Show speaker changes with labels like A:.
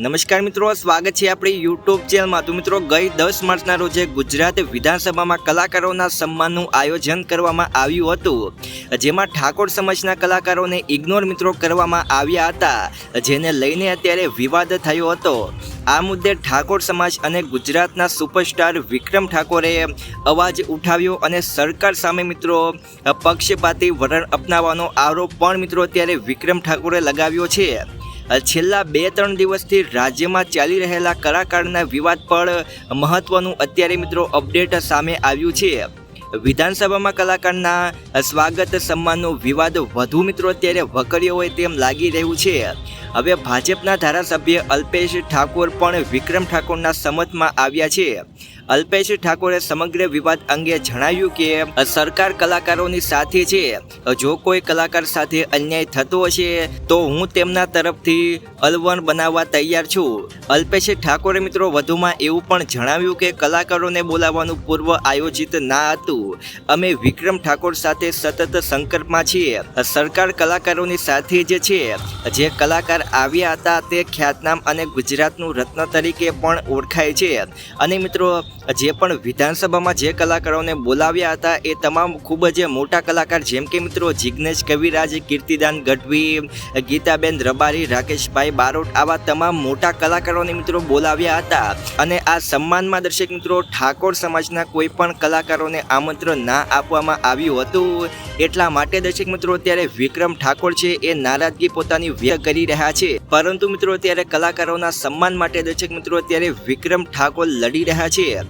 A: નમસ્કાર મિત્રો, સ્વાગત છે આપણી યુટ્યુબ ચેનલમાં તો મિત્રો, ગઈ દસ માર્ચના રોજે ગુજરાત વિધાનસભામાં કલાકારોના સન્માનનું આયોજન કરવામાં આવ્યું હતું. જેમાં ઠાકોર સમાજના કલાકારોને ઇગ્નોર મિત્રો કરવામાં આવ્યા હતા. જેને લઈને અત્યારે વિવાદ થયો હતો. આ મુદ્દે ઠાકોર સમાજ અને ગુજરાતના સુપરસ્ટાર વિક્રમ ઠાકોરે અવાજ ઉઠાવ્યો અને સરકાર સામે મિત્રો પક્ષપાતી વલણ અપનાવવાનો આરોપ પણ મિત્રો અત્યારે વિક્રમ ઠાકોરે લગાવ્યો છે. છેલ્લા બે ત્રણ દિવસથી રાજ્યમાં ચાલી રહેલા કલાકારના વિવાદ પર મહત્વનું અત્યારે મિત્રો અપડેટ સામે આવ્યું છે. વિધાનસભામાં કલાકારના સ્વાગત સન્માનનો વિવાદ વધુ મિત્રો અત્યારે વકર્યો હોય તેમ લાગી રહ્યું છે. હવે ભાજપના ધારાસભ્ય અલ્પેશ ઠાકોર પણ વિક્રમ ઠાકોરના સમતમાં આવ્યા છે. અલ્પેશ ઠાકોરે સમગ્ર વિવાદ અંગે જણાવ્યું કે, સરકાર કલાકારોની સાથે છે. જો કોઈ કલાકાર સાથે અન્યાય થતો હશે, તો હું તેમના તરફથી અલવણ બનાવવા તૈયાર છું. અલ્પેશ ઠાકોરે મિત્રો, વધુમાં એવું પણ જણાવ્યું કે, કલાકારોને બોલાવવાનું પૂર્વ આયોજિત ના હતું. અમે વિક્રમ ઠાકોર સાથે સતત સંકલ્પમાં છીએ. સરકાર કલાકારોની સાથે જે છે, જે કલાકાર આવ્યા હતા તે ખ્યાતનામ અને ગુજરાતનું રત્ન તરીકે પણ ઓળખાય છે. અને મિત્રો, જે પણ વિધાનસભામાં જે કલાકારોને બોલાવ્યા હતા એ તમામ ખૂબ જ મોટા કલાકાર જેમ કે મિત્રો જિજ્ઞેશ કવિરાજ, કીર્તિદાન ગઢવી, ગીતાબેન રબારી, રાકેશભાઈ બારોટ આવા તમામ મોટા કલાકારોને મિત્રો બોલાવ્યા હતા. અને આ સન્માનમાં દર્શક મિત્રો ઠાકોર સમાજના કોઈ પણ કલાકારોને આમંત્રણ ના આપવામાં આવ્યું હતું. એટલા માટે દર્શક મિત્રો, અત્યારે વિક્રમ ઠાકોર છે એ નારાજગી પોતાની વ્યક્ત કરી રહ્યા છે. પરંતુ મિત્રો, અત્યારે કલાકારોના સન્માન માટે દર્શક મિત્રો, અત્યારે વિક્રમ ઠાકોર લડી રહ્યા છે.